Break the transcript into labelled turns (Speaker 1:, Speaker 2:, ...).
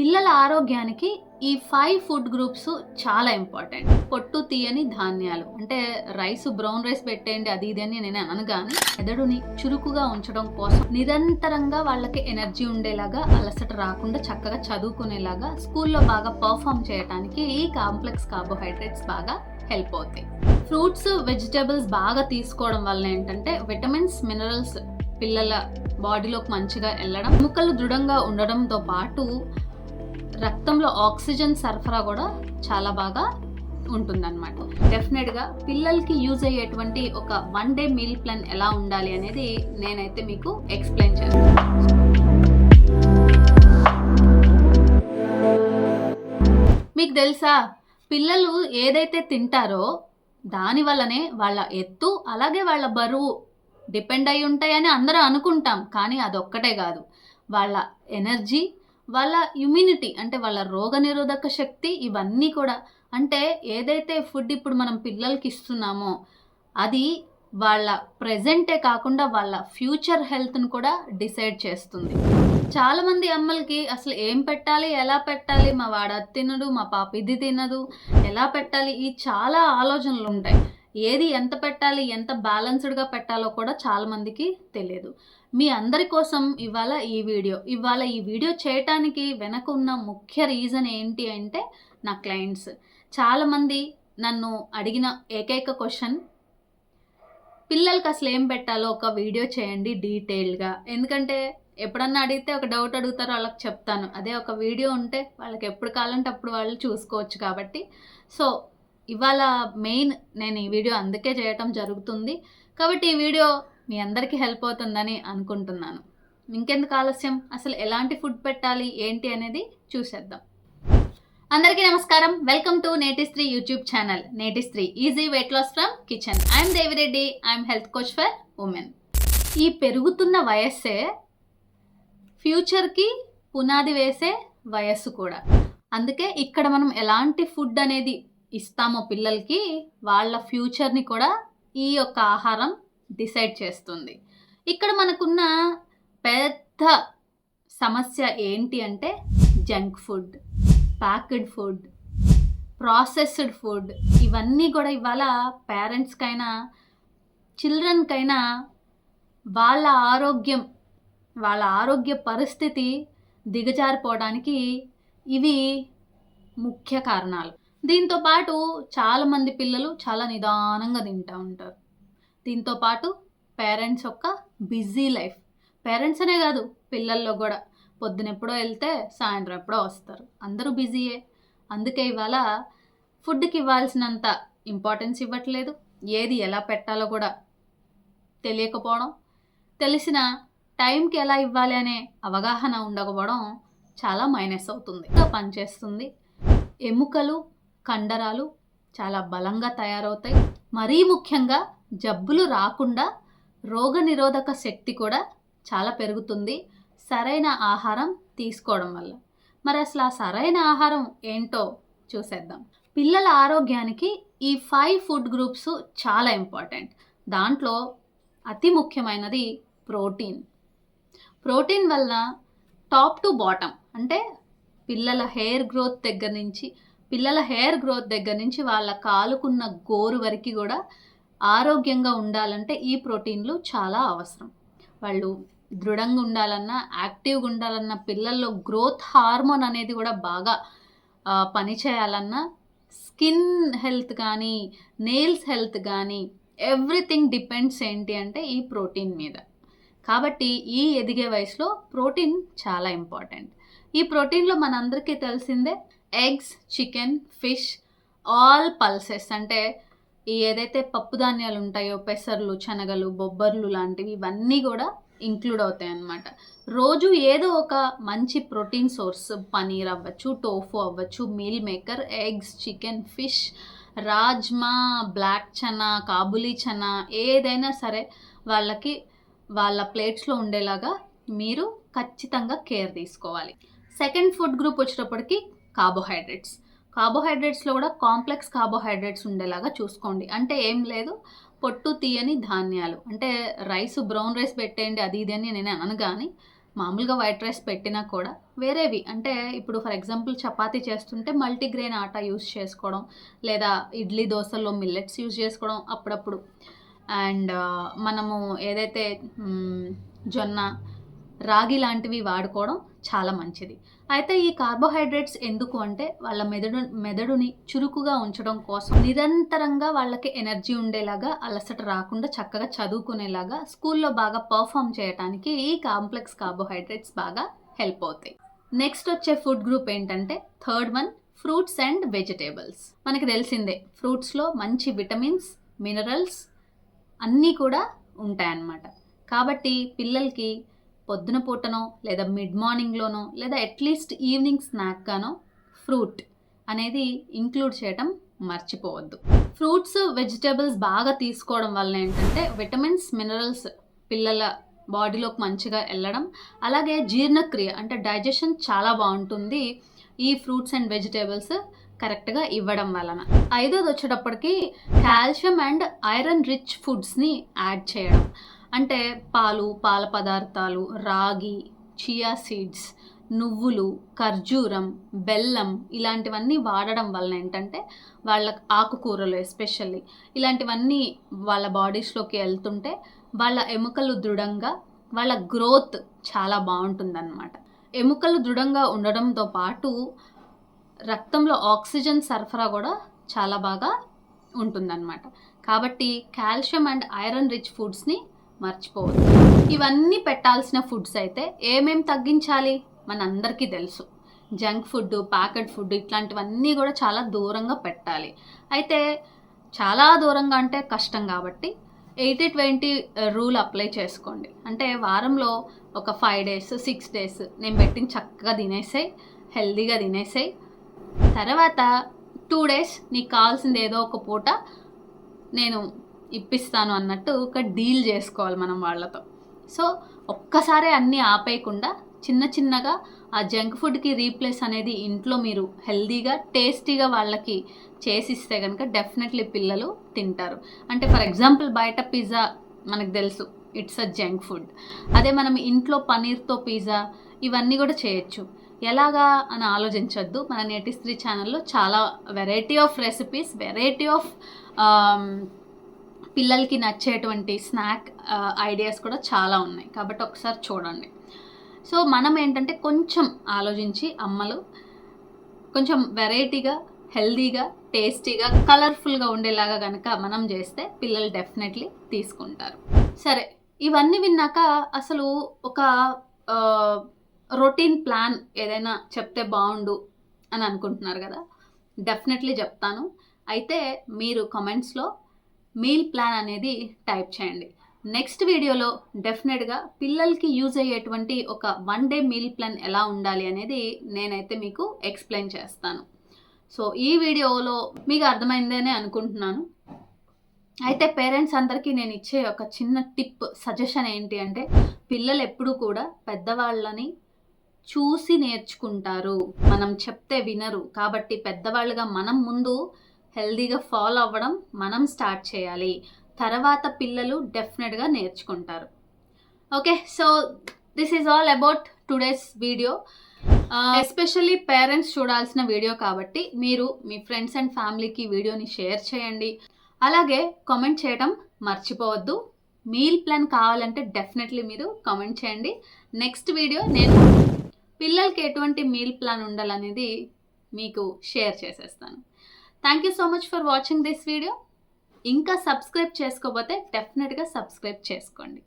Speaker 1: పిల్లల ఆరోగ్యానికి ఈ ఫైవ్ ఫుడ్ గ్రూప్స్ చాలా ఇంపార్టెంట్ పొట్టు తీయని ధాన్యాలు. అంటే రైస్ బ్రౌన్ రైస్ పెట్టేయండి అది ఇది అని నేను అనగానే మెదడుని చురుకుగా ఉంచడం కోసం నిరంతరంగా వాళ్ళకి ఎనర్జీ ఉండేలాగా అలసట రాకుండా చక్కగా చదువుకునేలాగా స్కూల్లో బాగా పర్ఫామ్ చేయడానికి ఈ కాంప్లెక్స్ కార్బోహైడ్రేట్స్ బాగా హెల్ప్ అవుతాయి. ఫ్రూట్స్ వెజిటేబుల్స్ బాగా తీసుకోవడం వల్ల ఏంటంటే విటమిన్స్ మినరల్స్ పిల్లల బాడీలోకి మంచిగా వెళ్ళడం ముక్కలు దృఢంగా ఉండడంతో పాటు రక్తంలో ఆక్సిజన్ సరఫరా కూడా చాలా బాగా ఉంటుందన్నమాట. డెఫినెట్గా పిల్లలకి యూజ్ అయ్యేటువంటి ఒక వన్ డే మీల్ ప్లాన్ ఎలా ఉండాలి అనేది నేనైతే మీకు ఎక్స్ప్లెయిన్ చేస్తాను. మీకు తెలుసా? పిల్లలు ఏదైతే తింటారో దాని వల్లనే వాళ్ళ ఎత్తు అలాగే వాళ్ళ బరువు డిపెండ్ అయి ఉంటాయని అందరూ అనుకుంటాం కానీ అదొక్కటే కాదు. వాళ్ళ ఎనర్జీ వాళ్ళ ఇమ్యూనిటీ అంటే వాళ్ళ రోగనిరోధక శక్తి ఇవన్నీ కూడా. అంటే ఏదైతే ఫుడ్ ఇప్పుడు మనం పిల్లలకి ఇస్తున్నామో అది వాళ్ళ ప్రజెంటే కాకుండా వాళ్ళ ఫ్యూచర్ హెల్త్ను కూడా డిసైడ్ చేస్తుంది. చాలామంది అమ్మలకి అసలు ఏం పెట్టాలి ఎలా పెట్టాలి మా వాడు అది తినడు మా పాప ఇది తినదు ఎలా పెట్టాలి ఈ చాలా ఆలోచనలు ఉంటాయి. ఏది ఎంత పెట్టాలి ఎంత బ్యాలెన్స్డ్గా పెట్టాలో కూడా చాలామందికి తెలియదు. మీ అందరి కోసం ఇవాళ ఈ వీడియో. ఇవాళ ఈ వీడియో చేయటానికి వెనక ఉన్న ముఖ్య రీజన్ ఏంటి అంటే నా క్లయింట్స్ చాలామంది నన్ను అడిగిన ఏకైక క్వశ్చన్ పిల్లలకి అసలు ఏం పెట్టాలో ఒక వీడియో చేయండి డీటెయిల్గా ఎందుకంటే ఎప్పుడన్నా అడిగితే ఒక డౌట్ అడుగుతారో వాళ్ళకి చెప్తాను. అదే ఒక వీడియో ఉంటే వాళ్ళకి ఎప్పుడు కావాలంటే అప్పుడు వాళ్ళు చూసుకోవచ్చు కాబట్టి. సో ఇవాళ మెయిన్ నేను ఈ వీడియో అందుకే చేయటం జరుగుతుంది. కాబట్టి ఈ వీడియో మీ అందరికీ హెల్ప్ అవుతుందని అనుకుంటున్నాను. ఇంకెందుకు ఆలస్యం? అసలు ఎలాంటి ఫుడ్ పెట్టాలి? ఏంటి అనేది చూసేద్దాం. అందరికీ నమస్కారం. Welcome to Netistree YouTube channel. Netistree easy weight loss from kitchen. I'm Devireddy I'm health coach for women. ఈ పెరుగుతున్న వయస్సే ఫ్యూచర్కి పునాది వేసే వయస్సు కూడా. అందుకే ఇక్కడ మనం ఎలాంటి ఫుడ్ అనేది ఇస్తామో పిల్లలకి వాళ్ళ ఫ్యూచర్ని కూడా ఈ యొక్క ఆహారం డిసైడ్ చేస్తుంది. ఇక్కడ మనకున్న పెద్ద సమస్య ఏంటి అంటే junk food packed food processed food. ఇవన్నీ కూడా ఇవాళ పేరెంట్స్కైనా చిల్డ్రన్కైనా వాళ్ళ ఆరోగ్యం వాళ్ళ ఆరోగ్య పరిస్థితి దిగజారిపోవడానికి ఇవి ముఖ్య కారణాలు. దీంతో పాటు చాలామంది పిల్లలు చాలా నిదానంగా తింటూ ఉంటారు. దీంతో పాటు పేరెంట్స్ యొక్క బిజీ లైఫ్. పేరెంట్స్ అనే కాదు పిల్లల్లో కూడా. పొద్దున ఎప్పుడో వెళ్తే సాయంత్రం ఎప్పుడో వస్తారు. అందరూ బిజీయే. అందుకే ఇవాళ ఫుడ్కి ఇవ్వాల్సినంత ఇంపార్టెన్స్ ఇవ్వట్లేదు. ఏది ఎలా పెట్టాలో కూడా తెలియకపోవడం తెలిసిన టైంకి ఎలా ఇవ్వాలి అనే అవగాహన ఉండకపోవడం చాలా మైనస్ అవుతుంది. ఇంకా పనిచేస్తుంది. ఎముకలు కండరాలు చాలా బలంగా తయారవుతాయి. మరీ ముఖ్యంగా జబ్బులు రాకుండా రోగనిరోధక శక్తి కూడా చాలా పెరుగుతుంది. సరైన ఆహారం తీసుకోవడం వల్ల. మరి అసలు ఆ సరైన ఆహారం ఏంటో చూసేద్దాం. పిల్లల ఆరోగ్యానికి ఈ ఫైవ్ ఫుడ్ గ్రూప్స్ చాలా ఇంపార్టెంట్. దాంట్లో అతి ముఖ్యమైనది ప్రోటీన్. ప్రోటీన్ వల్ల టాప్ టు బాటమ్ అంటే పిల్లల హెయిర్ గ్రోత్ దగ్గర నుంచి పిల్లల హెయిర్ గ్రోత్ దగ్గర నుంచి వాళ్ళ కాలుకున్న గోరు వరకు కూడా ఆరోగ్యంగా ఉండాలంటే ఈ ప్రోటీన్లు చాలా అవసరం. వాళ్ళు దృఢంగా ఉండాలన్నా యాక్టివ్గా ఉండాలన్నా పిల్లల్లో గ్రోత్ హార్మోన్ అనేది కూడా బాగా పనిచేయాలన్నా స్కిన్ హెల్త్ కానీ నెయిల్స్ హెల్త్ కానీ ఎవ్రీథింగ్ డిపెండ్స్ ఏంటి అంటే ఈ ప్రోటీన్ మీద. కాబట్టి ఈ ఎదిగే వయసులో ప్రోటీన్ చాలా ఇంపార్టెంట్. ఈ ప్రోటీన్లో మనందరికీ తెలిసిందే eggs chicken fish all pulses. అంటే ఈ ఏదైతే పప్పు ధాన్యాలు ఉంటాయో పెసర్లు శనగలు బొబ్బర్లు లాంటివి ఇవన్నీ కూడా ఇంక్లూడ్ అవుతాయి అన్నమాట. రోజు ఏదో ఒక మంచి ప్రోటీన్ సోర్స్ పనీర్ అవ్వచ్చు టోఫు అవ్వచ్చు meal maker eggs chicken fish rajma black chana kabuli chana ఏదైనా సరే వాళ్ళకి వాళ్ళ ప్లేట్స్లో ఉండేలాగా మీరు ఖచ్చితంగా కేర్ తీసుకోవాలి. సెకండ్ ఫుడ్ గ్రూప్ వచ్చేటప్పటికి కార్బోహైడ్రేట్స్ కార్బోహైడ్రేట్స్లో కూడా కాంప్లెక్స్ కార్బోహైడ్రేట్స్ ఉండేలాగా చూసుకోండి. అంటే ఏం లేదు పొట్టు తీయని ధాన్యాలు. అంటే రైస్ బ్రౌన్ రైస్ పెట్టేయండి అది ఇది అని నేను అనను కానీ మామూలుగా వైట్ రైస్ పెట్టినా కూడా వేరేవి. అంటే ఇప్పుడు ఫర్ ఎగ్జాంపుల్ చపాతీ చేస్తుంటే మల్టీగ్రెయిన్ ఆటా యూస్ చేసుకోవడం లేదా ఇడ్లీ దోశల్లో మిల్లెట్స్ యూస్ చేసుకోవడం అప్పుడప్పుడు. అండ్ uh, మనము ఏదైతే జొన్న రాగి లాంటివి వాడుకోవడం చాలా మంచిది. అయితే ఈ కార్బోహైడ్రేట్స్ ఎందుకు అంటే వాళ్ళ మెదడు మెదడుని చురుకుగా ఉంచడం కోసం నిరంతరంగా వాళ్ళకి ఎనర్జీ ఉండేలాగా అలసట రాకుండా చక్కగా చదువుకునేలాగా స్కూల్లో బాగా పర్ఫామ్ చేయడానికి ఈ కాంప్లెక్స్ కార్బోహైడ్రేట్స్ బాగా హెల్ప్ అవుతాయి. నెక్స్ట్ వచ్చే ఫుడ్ గ్రూప్ ఏంటంటే third one fruits and vegetables. మనకి తెలిసిందే ఫ్రూట్స్లో మంచి విటమిన్స్ మినరల్స్ అన్నీ కూడా ఉంటాయన్నమాట. కాబట్టి పిల్లలకి పొద్దున పూటనో లేదా మిడ్ మార్నింగ్లోనో లేదా అట్లీస్ట్ ఈవినింగ్ స్నాక్గానో ఫ్రూట్ అనేది ఇంక్లూడ్ చేయటం మర్చిపోవద్దు. ఫ్రూట్స్ వెజిటేబుల్స్ బాగా తీసుకోవడం వల్ల ఏంటంటే విటమిన్స్ మినరల్స్ పిల్లల బాడీలోకి మంచిగా వెళ్ళడం అలాగే జీర్ణక్రియ అంటే డైజెషన్ చాలా బాగుంటుంది ఈ ఫ్రూట్స్ అండ్ వెజిటేబుల్స్ కరెక్ట్గా ఇవ్వడం వలన. ఐదోది వచ్చేటప్పటికి కాల్షియం అండ్ ఐరన్ రిచ్ ఫుడ్స్ని యాడ్ చేయడం. అంటే పాలు పాల పదార్థాలు రాగి చియా సీడ్స్ నువ్వులు ఖర్జూరం బెల్లం ఇలాంటివన్నీ వాడడం వలన ఏంటంటే వాళ్ళ ఆకుకూరలు ఎస్పెషల్లీ ఇలాంటివన్నీ వాళ్ళ బాడీస్లోకి వెళ్తుంటే వాళ్ళ ఎముకలు దృఢంగా వాళ్ళ గ్రోత్ చాలా బాగుంటుందన్నమాట. ఎముకలు దృఢంగా ఉండడంతో పాటు రక్తంలో ఆక్సిజన్ సరఫరా కూడా చాలా బాగా ఉంటుందన్నమాట. కాబట్టి కాల్షియం అండ్ ఐరన్ రిచ్ ఫుడ్స్ని మర్చిపోవద్దు. ఇవన్నీ పెట్టాల్సిన ఫుడ్స్ అయితే ఏమేమి తగ్గించాలి? మనందరికీ తెలుసు. జంక్ ఫుడ్ ప్యాకెట్ ఫుడ్ ఇట్లాంటివన్నీ కూడా చాలా దూరంగా పెట్టాలి. అయితే చాలా దూరంగా అంటే కష్టం కాబట్టి ఎయిటీ ట్వంటీ రూల్ అప్లై చేసుకోండి. అంటే వారంలో ఒక ఫైవ్ డేస్ సిక్స్ డేస్ నేను పెట్టిన చక్కగా తినేసాయి హెల్దీగా తినేసాయి. తర్వాత టూ డేస్ నీకు కావాల్సింది ఏదో ఒక పూట నేను ఇప్పిస్తాను అన్నట్టు ఒక డీల్ చేసుకోవాలి మనం వాళ్ళతో. సో ఒక్కసారే అన్నీ ఆపేయకుండా చిన్న చిన్నగా ఆ జంక్ ఫుడ్కి రీప్లేస్ అనేది ఇంట్లో మీరు హెల్దీగా టేస్టీగా వాళ్ళకి చేసిస్తే కనుక డెఫినెట్లీ పిల్లలు తింటారు. అంటే ఫర్ ఎగ్జాంపుల్ బయట పిజ్జా మనకు తెలుసు ఇట్స్ అ జంక్ ఫుడ్. అదే మనం ఇంట్లో పనీర్తో పిజ్జా ఇవన్నీ కూడా చేయొచ్చు. ఎలాగా అని ఆలోచించొద్దు. మన నేటి స్త్రీ ఛానల్లో చాలా variety of recipes variety of పిల్లలకి నచ్చేటువంటి స్నాక్ ఐడియాస్ కూడా చాలా ఉన్నాయి. కాబట్టి ఒకసారి చూడండి. సో మనం ఏంటంటే కొంచెం ఆలోచించి అమ్మలు కొంచెం వెరైటీగా హెల్దీగా టేస్టీగా కలర్ఫుల్గా ఉండేలాగా కనుక మనం చేస్తే పిల్లలు డెఫినెట్లీ తీసుకుంటారు. సరే ఇవన్నీ విన్నాక అసలు ఒక రొటీన్ ప్లాన్ ఏదైనా చెప్తే బాగుండు అని అనుకుంటున్నారు కదా? డెఫినెట్లీ చెప్తాను. అయితే మీరు కమెంట్స్లో మీల్ ప్లాన్ అనేది టైప్ చేయండి. నెక్స్ట్ వీడియోలో డెఫినెట్గా పిల్లలకి యూజ్ అయ్యేటువంటి ఒక వన్ డే మీల్ ప్లాన్ ఎలా ఉండాలి అనేది నేనైతే మీకు ఎక్స్ప్లెయిన్ చేస్తాను. సో ఈ వీడియోలో మీకు అర్థమైందనే అనుకుంటున్నాను. అయితే పేరెంట్స్ అందరికీ నేను ఇచ్చే ఒక చిన్న టిప్ సజెషన్ ఏంటి అంటే పిల్లలు ఎప్పుడూ కూడా పెద్దవాళ్ళని చూసి నేర్చుకుంటారు. మనం చెప్తే వినరు. కాబట్టి పెద్దవాళ్ళుగా మనం ముందు హెల్దీగా ఫాలో అవ్వడం మనం స్టార్ట్ చేయాలి. తర్వాత పిల్లలు డెఫినెట్గా నేర్చుకుంటారు. Okay so this is all about today's video. Especially parents చూడాల్సిన వీడియో కాబట్టి మీరు మీ ఫ్రెండ్స్ అండ్ ఫ్యామిలీకి వీడియోని షేర్ చేయండి. అలాగే కామెంట్ చేయడం మర్చిపోవద్దు. మీల్ ప్లాన్ కావాలంటే డెఫినెట్లీ మీరు కామెంట్ చేయండి. నెక్స్ట్ వీడియో నేను పిల్లలకి ఎటువంటి మీల్ ప్లాన్ ఉండాలనేది మీకు షేర్ చేసేస్తాను. Thank you so much for watching this video ఇంకా సబ్స్క్రైబ్ చేసుకోకపోతే డెఫినెట్గా సబ్స్క్రైబ్ చేసుకోండి.